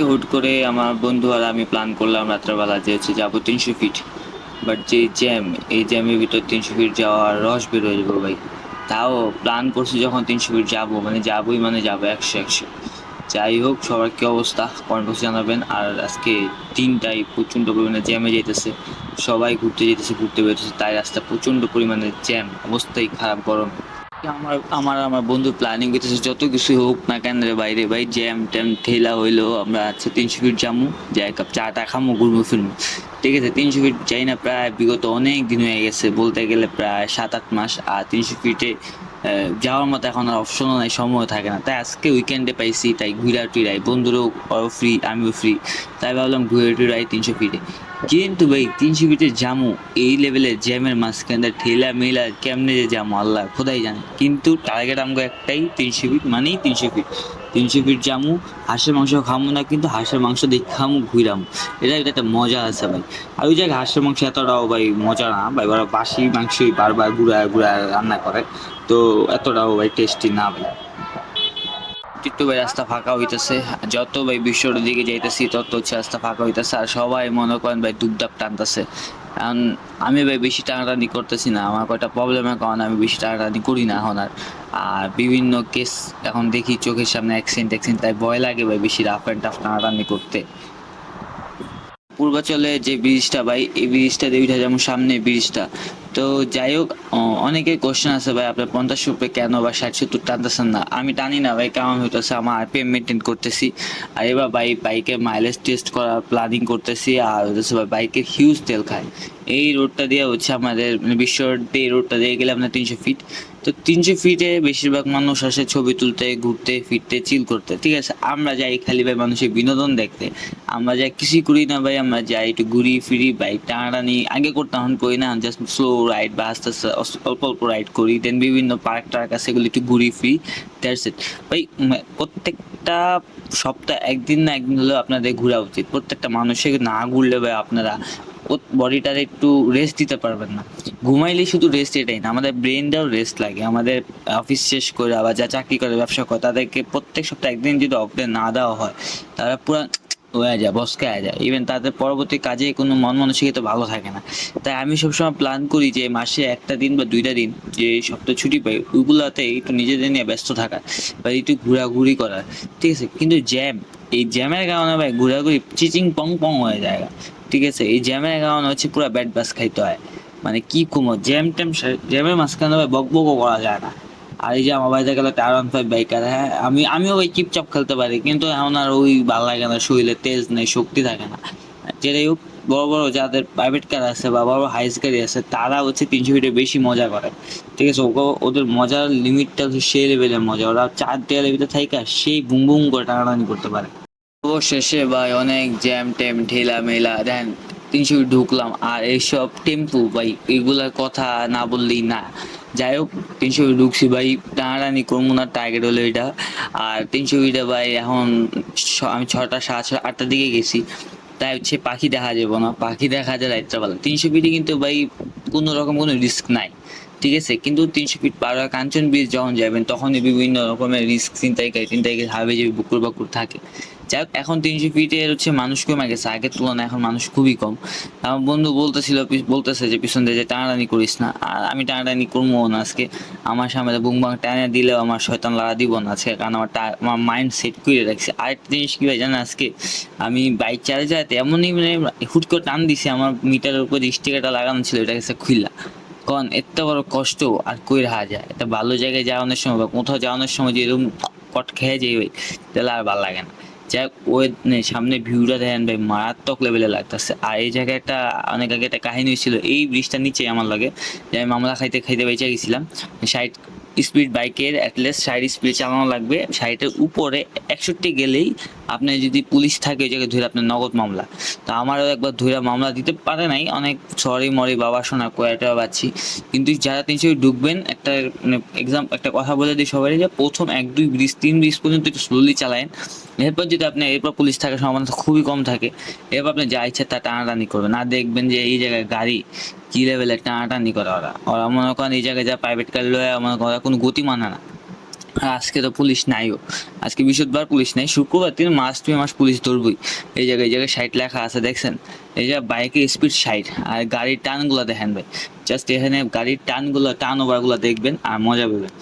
আজকে হুট করে আমার বন্ধু আর আমি প্ল্যান করলাম রাত্রেবেলা যে হচ্ছে যাব তিনশো ফিট বাট যে জ্যাম এই জ্যামের ভিতর তিনশো ফিট যাওয়ার রস বেরোয় যাব ভাই। তাও প্ল্যান করছি যখন তিনশো ফিট যাব মানে যাবোই মানে যাব, একশো একশো। যাই হোক, সবার কী অবস্থা? কমেন্ট জানাবেন। আর আজকে তিনটাই প্রচণ্ড পরিমাণে জ্যামে যেতেছে সবাই ঘুরতে যেতেছে ঘুরতে বেরোতেছে, তাই রাস্তা প্রচণ্ড পরিমাণে জ্যাম অবস্থাই খারাপ গরম। আমার আমার আমার বন্ধু প্ল্যানিং করতেছে যত কিছু হোক না কেন রে বাইরে, ভাই জ্যাম ট্যাম ঠেলা হইল, আমরা আচ্ছা তিনশো ফিট যামু যাই কাপ চা টা খামো ঘুরবো ফিরবো ঠিক আছে, তিনশো ফিট যাই না, প্রায় বিগত অনেক দিন হয়ে গেছে, বলতে গেলে প্রায় সাত আট মাস, আর তিনশো ফিটে যাওয়ার মতো এখন আর অপশনও নাই সময় থাকে না। তাই আজকে উইকেন্ডে পাইছি, তাই ঘুরা টুরাই বন্ধুরও ফ্রি আমিও ফ্রি তাই ভাবলাম ঘুরে টুরাই তিনশো ফিটে কিন্তু ভাই, তিনশো ফিটে জামু এই লেভেলের জ্যামের মাঝখানে ঠেলা মেলা কেমনে যে জামু আল্লাহ, খোদাই জানে। কিন্তু টার্গেট আমাকে একটাই তিনশো ফিট মানেই তিনশো ফিট তিনশো ফিট জামু, হাঁসের মাংস খামু না, কিন্তু হাঁসের মাংস দেখে খামু ঘুরামু এটা এটা একটা মজা আছে ভাই। আর ওই জায়গায় হাঁসের মাংস এতটাও ভাই, মজা না। ভাই ওরা বাসি মাংসই বারবার ঘুরায় গুড়া রান্না করে। তো এতটাও ভাই টেস্টি না ভাই। একটু ভাই রাস্তা ফাঁকা হইতেছে। যত ভাই বিশ্বর দিকে যাইতেছি, তত হচ্ছে রাস্তা ফাঁকা হইতেছে। আর সবাই মনে করেন ভাই দুপদাপ টানতেছে। কারণ আমি ভাই বেশি টানাটানি করতেছি না। আমার কয়টা প্রবলেমের কারণে আমি বেশি টানাটানি করি না এখন আর। আর বিভিন্ন কেস এখন দেখি চোখের সামনে অ্যাক্সিডেন্ট অ্যাক্সিডেন্ট তাই ভয় লাগে ভাই বেশি রাফ অ্যান্ড টাফ টানাটানি করতে। পূর্বাচলে যে ব্রিজটা ভাই, এই ব্রিজটা উঠে যেমন সামনে ব্রিজটা। তো যাই হোক অনেকে কোশ্চেন আছে, ভাই, আপনার পঞ্চাশ রুপে কেন বা ষাট সত্তর টানতেছেন না? আমি টানি না, ভাই কেমন হইতেছে আমার আরপিএম মেনটেন করতেছি। আর এবার ভাই বাইকে মাইলেজ টেস্ট করার প্ল্যানিং করতেছি, আর হইতেছে ভাই বাইকের হিউজ তেল খায়। এই রোডটা দিয়ে হচ্ছে আমাদের বিশ্ব রোড এই রোডটা দিয়ে গেলে আপনার তিনশো ফিট তো তিনশো ফিটে বেশিরভাগ মানুষ আসে ছবি তুলতে, ঘুরতে, ফিরতে চিল করতে। ঠিক আছে, আমরা যাই খালি ভাই মানুষের বিনোদন দেখতে। আমরা যাই কিছুই করি না ভাই, আমরা যাই একটু ঘুরি, ফিরি বাইক টানাটানি। আগে করতাম, এখন করি না জাস্ট স্লো রাইড বা আস্তে আস্তে অল্প অল্প রাইড করি। দেন বিভিন্ন পার্ক টার্ক আছে, এগুলো একটু ঘুরি, ফিরি দ্যাটস ইট ভাই প্রত্যেকটা সপ্তাহ একদিন না একদিন হলেও আপনাদের ঘোরা উচিত। প্রত্যেকটা মানুষের না ঘুরলে ভাই আপনারা বডিটার একটু রেস্ট দিতে পারবেন না। ঘুমাইলে শুধু রেস্ট এটাই না, আমাদের ব্রেনটাও রেস্ট লাগে। আমাদের অফিস শেষ করে আবার যা চাকরি করে, ব্যবসা করে, তাদেরকে প্রত্যেক সপ্তাহে একদিন যদি অফ না দেওয়া হয়, তারা পুরো হয়ে যায়, বসকে হয়ে যায়। ইভেন তাদের পরবর্তী কাজে কোনো মন মানসিকতা ভালো থাকে না। তাই আমি সবসময় প্ল্যান করি যে মাসে একটা দিন বা দুইটা দিন যে সপ্তাহ ছুটি পাই, ওইগুলোতে একটু নিজেদের নিয়ে ব্যস্ত থাকা বা একটু ঘোরাঘুরি করা, ঠিক আছে? কিন্তু জ্যাম এই জ্যামের কারণে ভাই ঘোরাঘুরি চিচিং পং পং হয়ে যায় ঠিক আছে? এই জ্যামের কারণে হচ্ছে পুরো ব্যাট বাস খাইতে হয়। মানে কি কমো, জ্যাম ট্যাম জ্যামের মাঝখানে ভাই বক বকও করা যায় না। আর এই যে আমার বাড়িতে গেলে টায়ার ওয়ান ফাইভ বাইকার হ্যাঁ আমি, আমিও ওই চিপচাপ খেলতে পারি, কিন্তু এখন আর ওই ভালো লাগে না, শরীরে তেজ নেই, শক্তি থাকে না। যেটাই হোক, বড় বড় যাদের প্রাইভেট কার আছে বা বড় হাইস গাড়ি আছে, তারা হচ্ছে তিনশো ফিটে বেশি মজা করে। ঠিক আছে, ওকে, ওদের মজার লিমিটটা হচ্ছে সেই লেভেলের মজা, ওরা চার দেয়ালের ভিতরে থাইকা সেই বুম বুম করে টানাটানি করতে পারে। অবশেষে ভাই অনেক জ্যাম ট্যাম ঠেলা মেলা দেন তিনশো ফিট ঢুকলাম, আর এইসব টেম্পু ভাই, এগুলার কথা না বললেই না। যাই হোক, তিনশো ঢুকছি ভাই, টানাটানি করব না টার্গেট হলো এটা। আর তিনশো ফিটে ভাই, এখন আমি ছটা সাত ছ- আটটার দিকে গেছি। তাই হচ্ছে পাখি দেখা যাব না, পাখি দেখা যায় রাত্রেবেলা। তিনশো ফিটে কিন্তু ভাই, কোনো রকম কোনো রিস্ক নাই, ঠিক আছে? কিন্তু তিনশো ফিট পার কাঞ্চন ব্রিজ যখন যাবেন, তখনই বিভিন্ন রকমের রিস্ক চিন্তাইকারী চিন্তাইকারী হাবে যে বুকুর বাকুর থাকে। যাই হোক এখন তিনশো ফিটের হচ্ছে মানুষ কমে গেছে, আগের তুলনায় এখন মানুষ খুবই কম। আমার বন্ধু বলতেছিল বলতেছে যে, পিছন দিয়ে যে টানাটানি করিস না। আর আমি টানাটানি করব না আজকে। আমার সামনে বুং বাং টানে দিলেও আমার শয়তান লাগা দিব না আজকে, কারণ আমার আমার মাইন্ড সেট করে রাখছে। আরেকটা জিনিস কি জানেন আজকে? আমি বাইক চালিয়ে যাতে এমনই মানে হুট করে টান দিছি, আমার মিটারের উপর স্টিকারটা লাগানো ছিল এটা গেছে খুললা কারণ এত বড় কষ্ট, আর কই রাখা যায়। একটা ভালো জায়গায় যাওয়ানোর সময় বা কোথাও যাওয়ানোর সময় যে এরকম কট খেয়ে যাই, তাহলে আর ভালো লাগে না। যাই ওই সামনে ভিউটা দেখেন ভাই, মারাত্মক লেভেলে লাগতেছে। আর এই জায়গায় একটা, অনেক আগে একটা কাহিনী হয়েছিল, এই ব্রিজটার নিচে আমার লাগে। যে আমি মামলা খাইতে খাইতে বেঁচে গেছিলাম। ষাট স্পিড বাইকের অ্যাটলিস্ট ষাট স্পিড চালানো লাগবে। ষাটের উপরে একষট্টি গেলেই আপনি যদি পুলিশ থাকে, ওই জায়গায় ধরে আপনার নগদ মামলা। তো আমারও একবার ধরে মামলা দিতে পারে নাই, অনেক সরি মরি বাবা শোনা কয়েকটা পাচ্ছি কিন্তু যারা তিনশো ঢুকবেন, একটা মানে এক্সাম একটা কথা বলে দিই সবাই যে প্রথম এক, দুই ব্রিজ, তিন ব্রিজ পর্যন্ত একটু স্লোলি চালায়েন। এরপর যদি আপনি, এরপর পুলিশ থাকার সম্ভাবনা খুবই কম থাকে, এরপর আপনি যা ইচ্ছে তা টানাটানি করবেন। আর দেখবেন যে এই জায়গায় গাড়ি কি লেভেলের টানাটানি করে ওরা? ওরা মনে করেন এই জায়গায় যা প্রাইভেট কার লয়ে, মনে করেন ওরা কোনো গতি মানে না। আর আজকে তো পুলিশ নাইও। আজকে বৃহস্পতিবার পুলিশ নাই, শুক্রবার দিন মাস টু মাস পুলিশ ধরবই। এই জায়গায় এই জায়গায় সাইড লেখা আছে, দেখছেন? এই যে বাইকের স্পিড সাইড আর গাড়ির টানগুলো দেখেন ভাই। জাস্ট এখানে গাড়ির টানগুলো টান ওভারগুলো দেখবেন আর মজা পাবেন।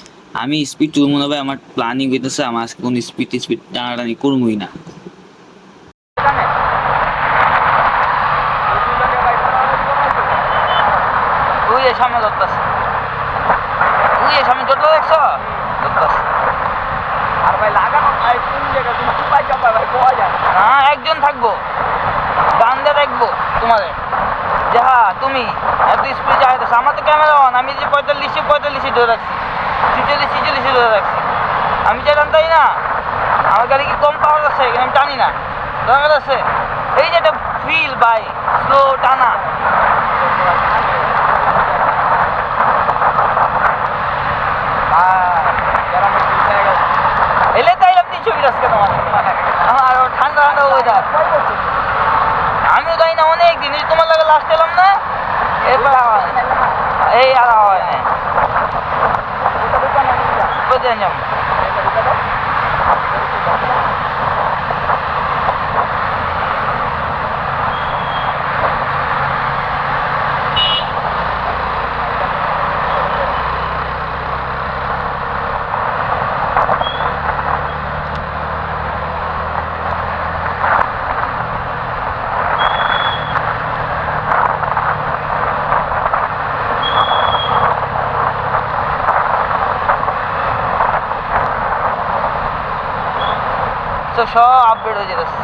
আমি স্পিড তুলবো না ভাই, আমার প্ল্যানিং হইতেছে আমার আজকে কোনো স্পিড স্পিড টানাটানি করবোই না ওই যে সামনে ধরতেছে ওই যে সামনে ধরতে দেখছ ধরতেছে আর ভাই লাগানো ভাই কোন জায়গা তুমি কোথায় যাবা ভাই কোয়া যায় না একজন থাকব গান দিয়ে দেখব তোমাদের যে হ্যাঁ তুমি এত স্পিড চালাইতেছো আমার তো ক্যামেরা অন আমি যে পঁয়তাল্লিশে আমি যে টানতাই না, আমার গাড়ি কি কম পাওয়ার আছে? আমি টানি না। দরকার আছে। এই যে একটা ফিল বাই স্লো টানা। এলে তাই আপনি ছবি রাখছে তোমার আমার ঠান্ডা ঠান্ডা ওয়েদার আমিও তাই না অনেক দিন। তোমার লাগে লাস্ট এলাম না এরপর এই আর হয় না। dia nyam. তো সব আপডেট হয়ে যেতেছে।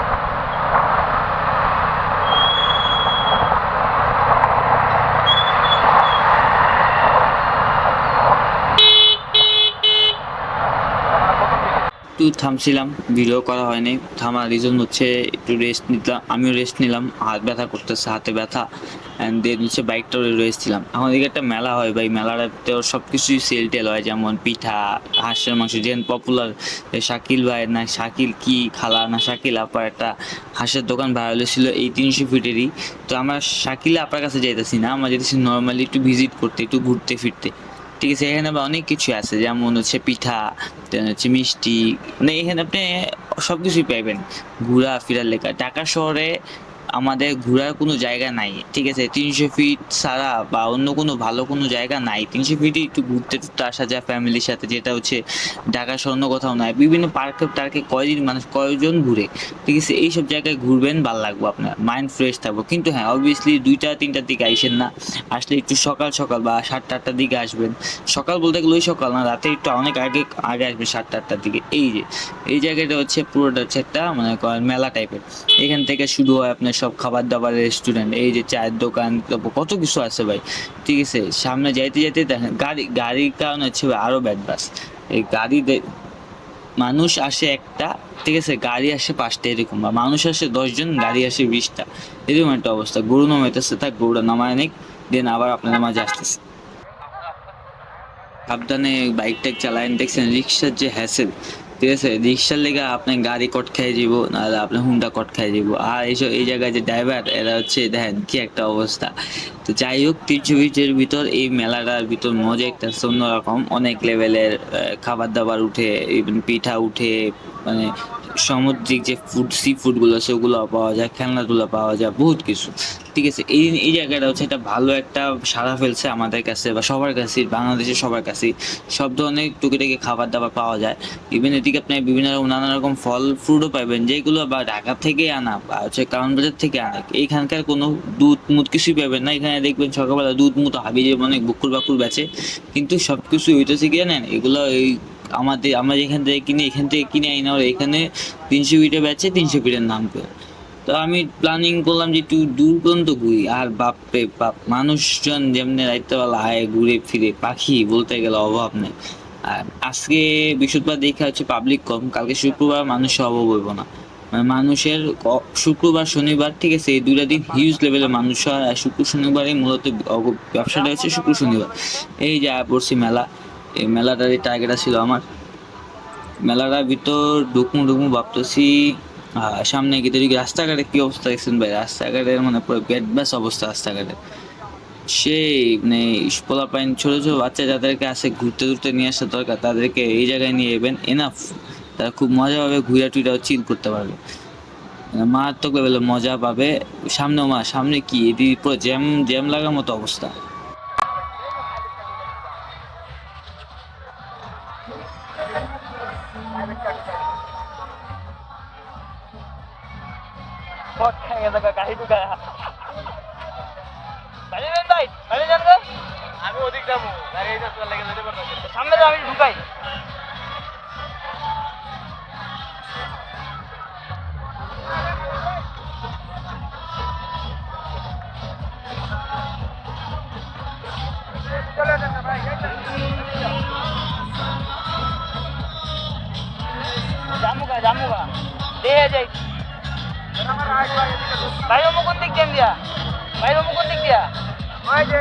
একটু থামছিলাম ভিডিও করা হয়নি। থামার রিজন হচ্ছে একটু রেস্ট নিলাম আমিও রেস্ট নিলাম, হাত ব্যথা করতেছে, হাতে ব্যথা। অ্যান্ড দেন হচ্ছে বাইকটাও রেস্ট ছিলাম এখন এদিকে একটা মেলা হয় ভাই মেলাটাতেও সব কিছুই সেল টেল হয়, যেমন পিঠা, হাঁসের মাংস, যেন পপুলার শাকিল ভাই, না শাকিল কি খালা না শাকিল আপার একটা হাঁসের দোকান ভাইরাল ছিল এই তিনশো ফিটেরই তো আমরা শাকিল আপার কাছে যাইতেছি না, আমরা যেতেছি নর্মালি একটু ভিজিট করতে, একটু ঘুরতে, ফিরতে। ঠিক আছে, এখানে আবার অনেক কিছু আছে, যেমন হচ্ছে পিঠা হচ্ছে মিষ্টি মানে এখানে আপনি সব কিছুই পাইবেন। ঘোরা ফেরার লেখা। ঢাকা শহরে আমাদের ঘোরার কোনো জায়গা নাই। ঠিক আছে? তিনশো ফিট ছাড়া বা অন্য কোনো ভালো কোনো জায়গা নাই। তিনশো ফিটে একটু ঘুরতে টুরতে আসা যায় ফ্যামিলির সাথে, যেটা হচ্ছে ঢাকা স্বর্ণ কোথাও নাই। বিভিন্ন পার্কে টার্কে কয়দিন মানুষ কয়জন ঘুরে। ঠিক আছে? এইসব জায়গায় ঘুরবেন, ভালো লাগবে আপনার। মাইন্ড ফ্রেশ থাকব। কিন্তু হ্যাঁ অবভিয়াসলি দুইটা তিনটার দিকে আইসেন না। আসলে একটু সকাল সকাল বা সাতটা আটটার দিকে আসবেন। সকাল বলতে গেলে ওই সকাল না, রাতে একটু অনেক আগে আগে আসবেন সাতটা, আটটার দিকে। এই যে, এই জায়গাটা হচ্ছে পুরোটা হচ্ছে একটা মানে মেলা টাইপের এখান থেকে শুরু হয় আপনার সব খাবার দাবারের রেস্টুরেন্ট এই যে চায়ের দোকান কত কিছু আছে ভাই। ঠিক আছে, সামনে যাইতে যাইতে দেখেন, গাড়ি গাড়ির কারণে হচ্ছে আরও ব্যাড বাস এই গাড়ি মানুষ আসে একটা, ঠিক আছে, গাড়ি আসে পাঁচটা এরকম বা মানুষ আসে দশজন, গাড়ি আসে বিশটা। এরকম একটা অবস্থা। গরু নামাইতেছে তাক গরুটা নামায় নেই দেন আবার আপনাদের মাঝে আসতেছে। সাবধানে বাইক টাইক চালায়েন, দেখছেন, রিক্সার যে হ্যাসেল ঠিক আছে, রিক্সার লেগে আপনার গাড়ি কট খাই যাব নাহলে আপনি হুন্ডা কট খাই যাব আর এইসব, এই জায়গায় যে ড্রাইভার এরা হচ্ছে দেখেন কি একটা অবস্থা। তো যাই হোক বিচের ভিতর এই মেলাটার ভিতর মজা একটা অন্যরকম। অনেক লেভেলের খাবার দাবার উঠে ইভেন পিঠা উঠে মানে সামুদ্রিক যে ফুড সি ফুডগুলো সেগুলো পাওয়া যায়, খেলনাগুলো পাওয়া যায়, বহুত কিছু। ঠিক আছে, এই এই জায়গাটা হচ্ছে এটা ভালো একটা সাড়া ফেলছে আমাদের কাছে বা সবার কাছে, বাংলাদেশের সবার কাছে। সব ধরনের টুকিটাকি খাবার দাবার পাওয়া যায়। ইভেন এদিকে আপনি বিভিন্ন রকম, নানা রকম ফল ফ্রুটও পাবেন, যেগুলো বা ঢাকা থেকে আনা, বা হচ্ছে কারণ বাজার থেকে আনা। এইখানকার কোনো দুধ মুধ কিছুই পাবেন না। এখানে দেখবেন সকালবেলা দুধ মুধ হাবি যে অনেক বুকুর বাকুর বেচে। কিন্তু সব কিছু হইতেছে কি জানেন এগুলো এই আমাদের, আমরা যেখান থেকে কিনি, এখান থেকে কিনে আই না এখানে তিনশো ফিটে বেচে তিনশো ফিটের নাম করে। তো আমি প্ল্যানিং করলাম যে একটু দূর পর্যন্ত ঘুরি আর বাপরে বাপ, মানুষজন যেমনি রাইতেবেলা আয়, ঘুরে ফিরে, পাখি বলতে গেলে অভাব নেই। আর আজকে বৃহস্পতিবার দেখা হচ্ছে পাবলিক কম, কালকে শুক্রবার মানুষের অভাব হইব না। মানে মানুষের শুক্রবার, শনিবার, ঠিক আছে, এই দুইটা দিন হিউজ লেভেলে মানুষ হয়, আর শুক্র শনিবারে মূলত ব্যবসাটা হচ্ছে শুক্র, শনিবার। এই যে পড়ছি মেলা। এই মেলাটারই টার্গেট ছিল আমার। মেলাটার ভিতর ঢুকমু ঢুকমু, ভাবতেছি সামনে গিয়ে দেখি রাস্তাঘাটে কী অবস্থা দেখছেন ভাই? রাস্তাঘাটের মানে পুরো বেড ব্যাস অবস্থা রাস্তাঘাটে। সেই মানে পোলাপাইন ছোটো ছোটো বাচ্চা যাদেরকে আসে ঘুরতে ঘুরতে নিয়ে আসা দরকার, তাদেরকে এই জায়গায় নিয়ে যাবেন এনাফ তারা খুব মজা পাবে ঘুরে টুইরাও চিল করতে পারবে। মানে মারাত্মক লেভেলে মজা পাবে। সামনে মা, সামনে কি? এদিকে পুরো জ্যাম জ্যাম লাগার মতো অবস্থা। সামনে তো আমি ঢুকাই। জামুকা জামুকা দেখে যাই ভাই অমুক কোন দিক দিয়ে ভাই অমুক কোন দিক দিয়া। ওই যে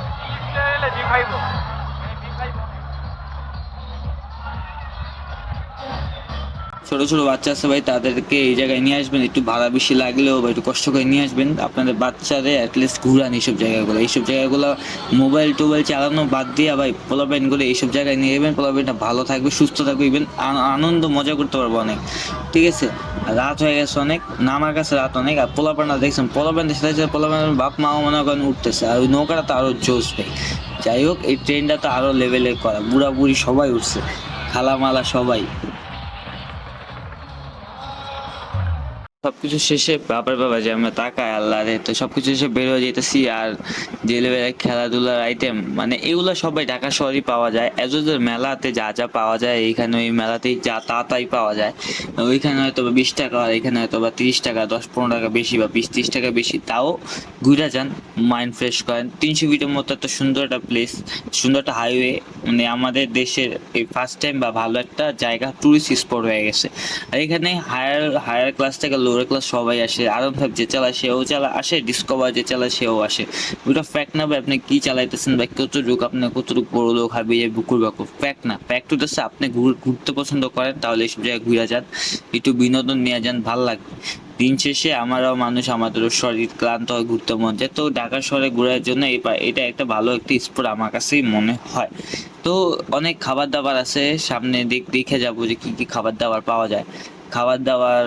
এই যে ওই যে গাড়ি আর ছোট ছোট বাচ্চা আছে ভাই, তাদেরকে এই জায়গায় নিয়ে আসবেন। একটু ভাড়া বেশি লাগলেও বা একটু কষ্ট করে নিয়ে আসবেন। আপনাদের বাচ্চাদের অ্যাটলিস্ট ঘুরান এইসব জায়গাগুলো। এইসব জায়গাগুলো মোবাইল টোবাইল চালানো বাদ দিয়ে ভাই পোলাপাইন করে এইসব জায়গায় নিয়ে যাবেন। পোলাপাইনটা ভালো থাকবে, সুস্থ থাকবে ইভেন আনন্দ, মজা করতে পারব অনেক। ঠিক আছে? রাত হয়ে গেছে অনেক, নামার কাছে রাত অনেক, আর পোলাপানটা দেখছেন পোলাপানদের সাথে সাথে পোলাপানের বাপ মাও মনে করেন উঠতেছে। আর ওই নৌকাটা তো আরও জোস ভাই। যাই হোক, এই ট্রেনটা তো আরও লেভেলে করা। বুড়া বুড়ি সবাই উঠছে। খালামালা সবাই। সবকিছু শেষে বাবার বাবা যে আমরা তাকায় আল্লাহ রে তো সবকিছু শেষে বের হয়ে যেতেছি আর যে লেভেলের খেলাধুলার আইটেম মানে এগুলো সবাই ঢাকা শহরই পাওয়া যায়। এজোদের মেলাতে যা যা পাওয়া যায়, এইখানে ওই মেলাতেই যা তা তাই পাওয়া যায়। ওইখানে হয়তো বা বিশ টাকা, আর এখানে হয়তো বা তিরিশ টাকা, দশ, পনেরো টাকা বেশি বা বিশ, ত্রিশ টাকা বেশি, তাও ঘুরে যান মাইন্ড ফ্রেশ করেন। তিনশো ফিটের মতো একটা সুন্দর একটা প্লেস সুন্দর একটা হাইওয়ে মানে আমাদের দেশের এই ফার্স্ট টাইম বা ভালো একটা জায়গা টুরিস্ট স্পট হয়ে গেছে। আর এখানে হায়ার হায়ার ক্লাস থেকে লোয়ার ক্লাস সবাই আসে আরম ফাইভ যে চালায় সেও চালা আসে ডিসকভার যে চালায় সেও আসে। ওটা ফ্যাক্ট না ভাই, আপনি কি চালাইতেছেন বা কতটুকু আপনি কতটুকু বড় লোক, হাবি যে বুকুর বাকুর? ফ্যাক্ট না। ফ্যাক্ট হচ্ছে আপনি ঘুরতে পছন্দ করেন, তাহলে এইসব জায়গায় ঘুরে যান। একটু বিনোদন নিয়ে যান, ভালো লাগবে। দিন শেষে আমারও মানুষ আমাদেরও শরীর ক্লান্ত হয়, ঘুরতে মন যায়। তো ঢাকা শহরে ঘোরার জন্য এটা একটা ভালো একটা স্পট আমার কাছেই মনে হয়। তো অনেক খাবার দাবার আছে, সামনে দেখ দেখে যাব যে কি কি খাবার দাবার পাওয়া যায়। খাবার দাবার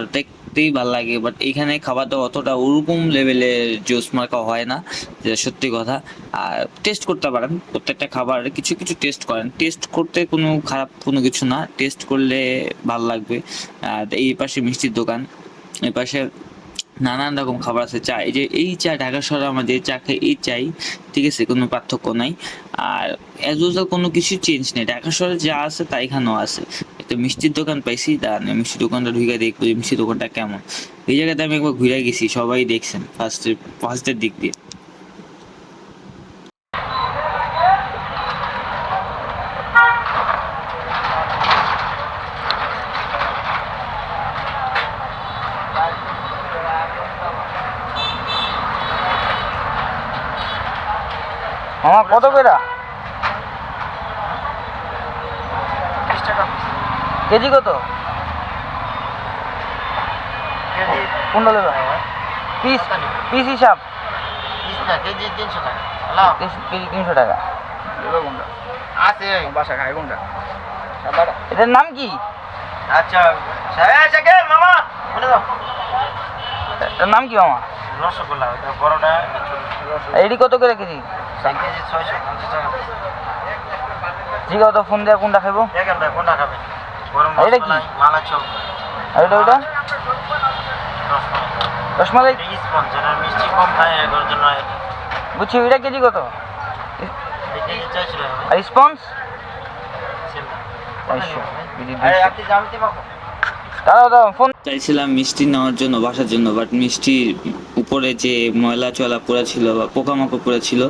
দেখতেই ভালো লাগে বাট এখানে খাবারটা অতটা ওরকম লেভেলের জোস মার্কা হয় না যেটা সত্যি কথা। আর টেস্ট করতে পারেন, প্রত্যেকটা খাবার কিছু কিছু টেস্ট করেন। টেস্ট করতে কোনো খারাপ কোনো কিছু না টেস্ট করলে ভালো লাগবে। আর এই পাশে মিষ্টির দোকান, এই পাশে নানান রকম খাবার আছে, চা। এই যে, এই চা ঢাকা শহরে আমরা যে চা খাই, এই চাই, ঠিক আছে, কোনো পার্থক্য নাই। আর অ্যাজ ইউজুয়াল কোনো কিছু চেঞ্জ নেই। ঢাকা শহরে যা আছে তাই এখানেও আছে। একটা মিষ্টির দোকান পাইছি দাঁড়ান মিষ্টির দোকানটা ঢুকে দেখব মিষ্টির দোকানটা কেমন। এই জায়গাতে আমি একবার ঘুরে গেছি, সবাই দেখছেন ফার্স্টের ফার্স্টের দিক দিয়ে আমার কত পেরা কেজি কত? কোনটা পিস পিস হিসাব? কেজি তিনশো টাকা। কেজি তিনশো টাকা। আছে বাসা খায় কোনটা? এটার নাম কি? আচ্ছা মামা! নাম কি মামা? রসগোল্লা বড়টা। এটি কত করে কেজি? এক কেজি ছয়শো পঞ্চাশ টাকা। ঠিক আছে ফোন দেওয়া কোনটা খাইবো কোনটা খাবেন এটা কি? রসমালাই চপ আর এটা ওইটা? রসমালাই? রসমালাই স্পঞ্জ যারা মিষ্টি কম খায় জন্য বুঝছি ওইটা কেজি কত? আর স্পঞ্জ ফোন চাইছিলাম মিষ্টি নেওয়ার জন্য বাসার জন্য বাট মিষ্টি উপর যে ময়লা চলা পড়েছিল বা পোকামাকড় পড়েছিল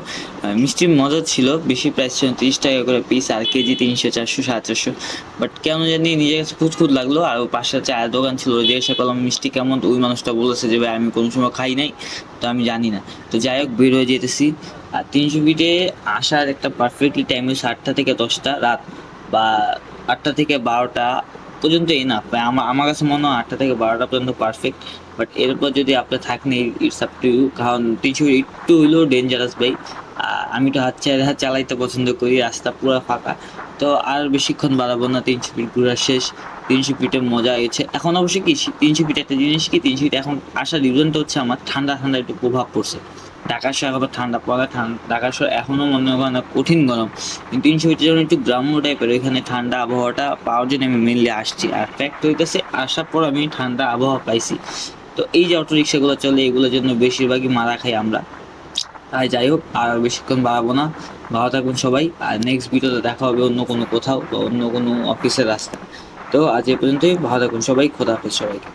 মিষ্টির মজা ছিল। বেশি প্রাইস ছিল তিরিশ টাকা করে পিস আর কেজি তিনশো, চারশো সাড়ে চারশো বাট কেন জানি নিজের কাছে খুঁতখুত লাগল, আর পাশে চায়ের দোকান ছিল, ওই জিজ্ঞাসা করলাম, মিষ্টি কেমন? ওই মানুষটা বলেছে যে, ভাই, আমি কোনো সময় খাই নাই, তো আমি জানি না। তো যাই হোক, বের হয়ে যেতেছি। আর তিনশো ফিটে আসার একটা পারফেক্টলি টাইম হচ্ছে আটটা থেকে দশটা রাত, বা আটটা থেকে বারোটা পর্যন্ত এনাফ আমার আমার কাছে মনে হয় আটটা থেকে বারোটা পর্যন্ত পারফেক্ট বাট এরপর যদি আপনি থাকেন ইটস আপ টু ইউ কারণ তিনশো একটু হইলেও ডেঞ্জারাস ভাই। আমি তো হাত চালাই হাত চালাইতে পছন্দ করি, রাস্তা পুরো ফাঁকা। তো আর বেশিক্ষণ বাড়াবো না, তিনশো ফিট ঘোরা শেষ। তিনশো ফিটের মজা হয়েছে। এখন অবশ্যই কি, তিনশো ফিট একটা জিনিস কি, তিনশো ফিট এখন আসার রিজনটা হচ্ছে আমার ঠান্ডা ঠান্ডা একটু প্রভাব পড়ছে। ঢাকার শহর আবার ঠান্ডা পড়ে ঠান্ডা ঢাকার শহর এখনও মনে করেন না কঠিন গরম। কিন্তু তিনশো ফিটের জন্য একটু গ্রাম্য টাইপের ওইখানে ঠান্ডা আবহাওয়াটা পাওয়ার জন্য আমি মেনলি আসছি। আর ফ্যাক্ট হইতেছে, আসার পর আমি ঠান্ডা আবহাওয়া পাইছি। তো এই যে অটো রিক্সাগুলো চলে, এগুলোর জন্য বেশিরভাগই মারা খাই আমরা। তাই যাই হোক, আর বেশিক্ষণ বাড়াবো না। ভালো থাকুন সবাই, আর নেক্সট ভিডিওতে দেখা হবে অন্য কোনো কোথাও বা অন্য কোনো অফিসের রাস্তা তো আজ এ পর্যন্তই, ভালো থাকুন সবাই, খোদা হাফেজ সবাইকে।